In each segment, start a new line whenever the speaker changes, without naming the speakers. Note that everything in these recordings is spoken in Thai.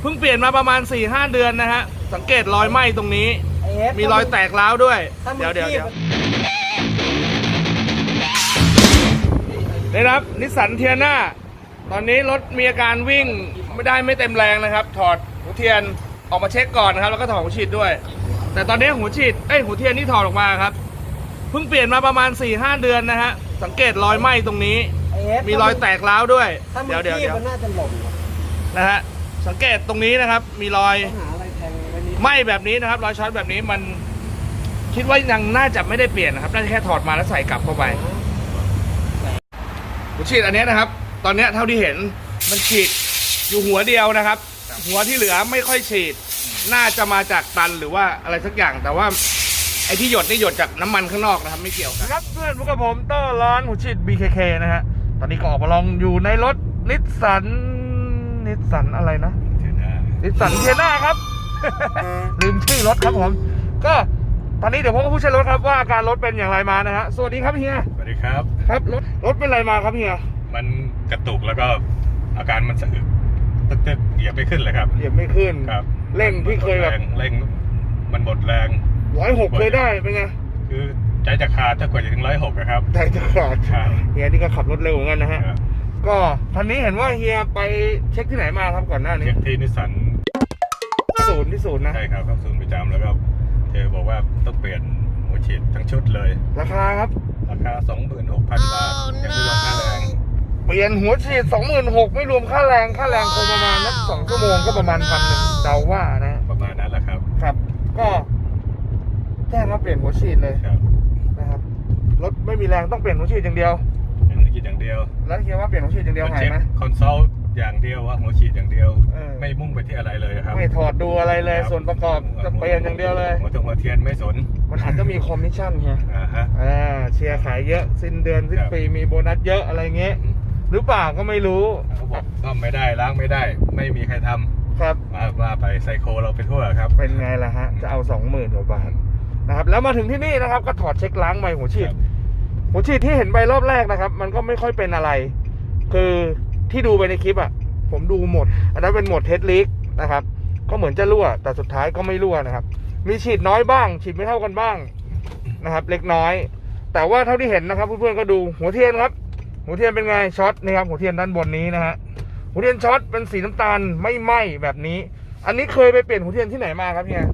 เพิ่งเปลี่ยนมาประมาณ4ี่ห้าเดือนนะฮะ สังเกตรอยไหม้ตรงนี้
ไเฟ
มีรอยแตกร้าวด้วย
ถ้ามึง
เดี๋ยวเดี๋ยว
ขี้
เดี๋ยวนี่นะครับนิสสันเทียน่าตอนนี้รถมีอาการวิ่งไม่ได้ไม่เต็มแรงนะครับ ถอดหัวเทียนออกมาเช็คก่อนนะครับ แล้วก็ถอดหัวฉีดด้วย แต่ตอนนี้หัวฉีดเอ้ยหัวเทียนที่ถอดออกมาครับเพิ่งเปลี่ยนมาประมาณ4ี่ห้าเดือนนะฮะสังเกตรอยไหม้ตรงนี้
ไเฟ
มีรอยแตกร้าวด้วย
ถ้ามึง
เดี๋ยวเดี๋ยว
ขี้
เดี๋ยว
มันน่าจะหล่นว่ะ
นะฮะสังเกตตรงนี้นะครับ มีรอย
ต้องหาอะไรแทงไว้นิด
ไหม้แบบนี้นะครับ รอยช็อตแบบนี้มันคิดว่ายังน่าจะไม่ได้เปลี่ยนนะครับน่าจะแค่ถอดมาแล้วใส่กลับเข้าไปหัวฉีดอันเนี้ยนะครับ ตอนเนี้ยเท่าที่เห็นมันฉีดอยู่หัวเดียวนะครับ หัวที่เหลือไม่ค่อยฉีด น่าจะมาจากตันหรือว่าอะไรสักอย่าง แต่ว่าไอ้ที่หยดนี่หยดจากน้ำมันข้างนอกนะครับ ไม่เกี่ยวกันครับเพื่อนพวกกับผมเตอร์ร้านหัวฉีด BKK นะฮะตอนนี้ก็ออกมาลองอยู่ในรถนิสสัน นิสสันอะไรนะนิสสันเทียน่าครับ ลืมชื่อรถครับผม ก็ตอนนี้เดี๋ยวพบกับผู้ใช้รถครับว่าอาการรถเป็นอย่างไรมานะฮะสวัสดีครับเฮีย
สวัสดีครับ
ครับรถรถเป็นอะไรมาครับเฮีย
มันกระตุกแล้วก็อาการมันสะอึกตึกตึกเหยียบไม่ขึ้นเลยครับ
เหยียบไม่ขึ้น
ครับ
เร่งที่เคยแบบ
แรงเร่งมันหมดแรง
ร้อยหกเคยได้เป็นไง
คือใจจะขาดถ้ากว่าจะถึงร้อยหกนะครับ
ใจจะขาด
ครับ
เฮียนี่ก็ขับรถเร็วเหมือนกันนะฮะ
ครับ
ก็ทันนี้เห็นว่าเฮียไปเช็คที่ไหนมาครับก่อนหน้านี้
เช็คที่นิสสัน
ศูนย์ที่ศูนย์นะ
ใช่ครับเข้าศูนย์ประจำแล้วก็เธอบอกว่าต้องเปลี่ยนหัวฉีดทั้งชุดเลย
ราคาครับ
ราคา 26,000 บาทยังไม่รวมค่าแรง
เปลี่ยนหัวฉีดสองหมื่นหกไม่รวมค่าแรงค่าแรงคงประมาณนักสองชั่วโมงก็ประมาณพันหนึ่งเดาว่านะ
ประมาณนั้นแหละครับ
ครับ ก็แจ้งว่าเปลี่ยนหัวฉีดเลย
ครับ
นะครับรถไม่มีแรงต้องเปลี่ยนหัวฉีดอย่างเดียว แล้วเฮียว่าเปลี่ยนหัวฉีดอย่างเดียวหาย
เช็ค
ไหม
คอนซัลท์อย่างเดียวว่าหัวฉีดอย่างเดียว
เออ
ไม่มุ่งไปที่อะไรเลยครับ
ไม่ถอดดูอะไรเลย
ครับ
ส่วนประกอบจะเปลี่ยนอย่างเดียวเลย
หัวตรงหัวเทียนไม่สน
มันอาจจะมีคอมมิชชั่นเฮีย
อ่าฮะ
อ่าเชียร์ขายเยอะ สิ้นเดือนสิ้น
ครับ
ปีมีโบนัสเยอะอะไรเงี้ยหรือเปล่าก็ไม่รู้
เขาบอกซ่อมไม่ได้ล้างไม่ได้ ไม่มีใครทำ
ครับ
มาว่าไปไซโคเราไปทั่วครับ
เป็นไงล่ะฮะ จะเอาสองหมื่นกว่าบาทนะครับ แล้วมาถึงที่นี่นะครับ ก็ถอดเช็คล้างใหม่หัวฉีด
ครับ
หัวฉีดที่เห็นไปรอบแรกนะครับ มันก็ไม่ค่อยเป็นอะไร คือที่ดูไปในคลิปอะ ผมดูหมด อันนั้นเป็นโหมดเทสลิกนะครับ ก็เหมือนจะรั่ว แต่สุดท้ายก็ไม่รั่วนะครับ มีฉีดน้อยบ้าง ฉีดไม่เท่ากันบ้างนะครับ เล็กน้อย แต่ว่าเท่าที่เห็นนะครับเพื่อนๆก็ดูหัวเทียนครับ หัวเทียนเป็นไงช็อตนะครับ หัวเทียนด้านบนนี้นะฮะหัวเทียนช็อตเป็นสีน้ำตาลไม่ไหม้แบบนี้ อันนี้เคยไปเปลี่ยนหัวเทียนที่ไหนมาครับเนี่ย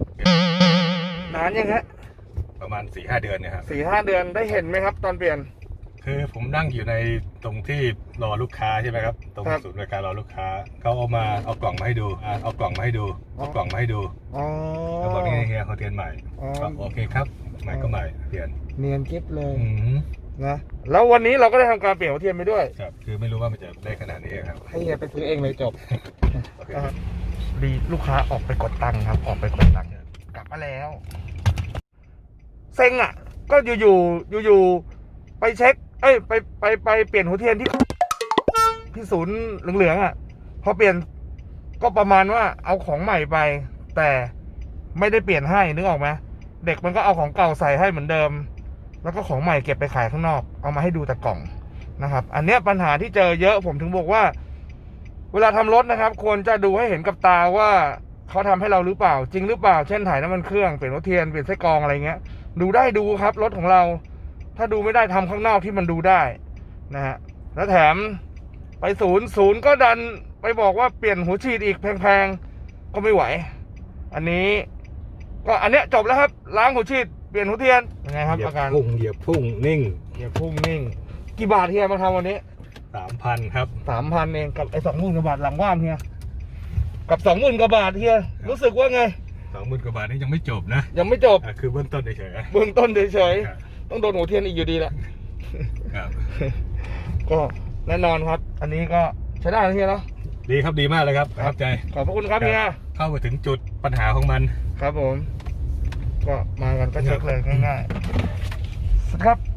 นานยังฮะ
ประมาณ4ี่ห้าเดือนเนะครับ
สี่ห้าเดือนได้เห็นไหมครับ ตอนเปลี่ยน
คือผมนั่งอยู่ในตรงที่รอลูกค้าใช่ไหมครับ ตรง
ครับ
ศูนย์บริการรอลูกค้าเขาเอามาเอากล่องมาให้ดูอะเอากล่องมาให้ดูเอากล่องมาให้ดู
อ๋อ
แล้วบอกนี่เฮียเขาเทียนใหม่
อ๋อ
บอกโอเคครับใหม่ก็ใหม่เปลี่ยน
เนียนกิฟเลย
อืม
นะแล้ววันนี้เราก็ได้ทำการเปลี่ยนหัวเทียนไปด้วย
ครับคือไม่รู้ว่ามันจะได้ขนาดนี้ครับ
ให้เฮียไปซื้อเองเลยจบ
โอเค
นะครับดีลูกค้าออกไปกดตังค์ครับ ออกไปกดตังค์กลับมาแล้ว เซ็งอะ ก็อยู่อยู่อยู่ๆไปเช็ค เอ้ยไปไปไปเปลี่ยนหัวเทียนที่ที่ศูนย์เหลืองๆอะ พอเปลี่ยนก็ประมาณว่าเอาของใหม่ไป แต่ไม่ได้เปลี่ยนให้นึกออกไหมเด็กมันก็เอาของเก่าใส่ให้เหมือนเดิม แล้วก็ของใหม่เก็บไปขายข้างนอก เอามาให้ดูแต่กล่องนะครับ อันเนี้ยปัญหาที่เจอเยอะผมถึงบอกว่า เวลาทำรถนะครับ ควรจะดูให้เห็นกับตาว่าเขาทำให้เราหรือเปล่า จริงหรือเปล่า เช่นถ่ายน้ำมันเครื่องเปลี่ยนรถเทียนเปลี่ยนไส้กรองอะไรเงี้ย ดูได้ดูครับ รถของเรา ถ้าดูไม่ได้ทำข้างนอกที่มันดูได้นะฮะแล้วแถมไปศูนย์ศูนย์ก็ดันไปบอกว่าเปลี่ยนหัวฉีดอีกแพงๆ ก็ไม่ไหว อันนี้ ก็อันเนี้ยจบแล้วครับ ล้างหัวฉีดเปลี่ยนหัวเทียนยังไงครับ
เหยีย
อา
บ
การ
พุ่งเหยียบพุ่งนิ่ง
อย่าพุ่งนิ่ง กี่บาทเฮียมาทำวันนี้
สามพันครับ
สามพันเองกับไอ้สองหมื่นกว่าบาทหลังว่ามเฮียกับสองหมื่นกว่าบาทเฮียรู้สึกว่าไง
สองหมื่นกว่าบาทนี่ยังไม่จบนะ
ยังไม่จบ
อะคือเบื้องต้นเฉยๆ
เบื้องต้นเฉย
ครับ
ๆต้องโดนหัวเทียนอีกอยู่ดีแหละ
ครับ
ก็แน่นอนครับ อันนี้ก็ใช้ได้นะเฮียเนาะ
ดีครับดีมากเลยครับประทับใจ
ขอบพระคุณครับเฮีย
เข้าไปถึงจุดปัญหาของมัน
ครับผม ก็มากันก็เช็คเลยง่ายๆสวัสดีครับ